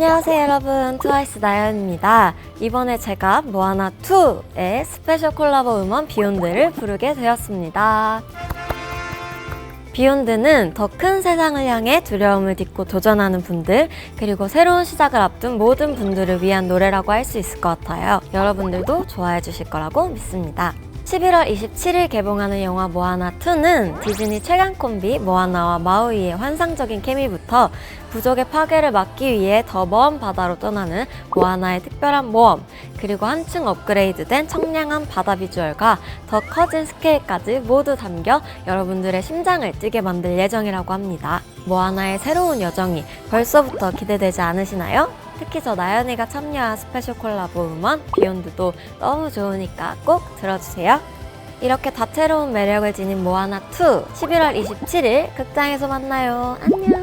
안녕하세요 여러분. 트와이스 나연입니다. 이번에 제가 모아나2의 스페셜 콜라보 음원 비욘드를 부르게 되었습니다. 비욘드는 더 큰 세상을 향해 두려움을 딛고 도전하는 분들 그리고 새로운 시작을 앞둔 모든 분들을 위한 노래라고 할 수 있을 것 같아요. 여러분들도 좋아해 주실 거라고 믿습니다 11월 27일 개봉하는 영화 모아나2는 디즈니 최강 콤비 모아나와 마우이의 환상적인 케미부터 부족의 파괴를 막기 위해 더 먼 바다로 떠나는 모아나의 특별한 모험, 그리고 한층 업그레이드된 청량한 바다 비주얼과 더 커진 스케일까지 모두 담겨 여러분들의 심장을 뛰게 만들 예정이라고 합니다. 모아나의 새로운 여정이 벌써부터 기대되지 않으시나요? 특히 저 나연이가 참여한 스페셜 콜라보 음원 비욘드도 너무 좋으니까 꼭 들어주세요. 이렇게 다채로운 매력을 지닌 모아나2 11월 27일 극장에서 만나요. 안녕.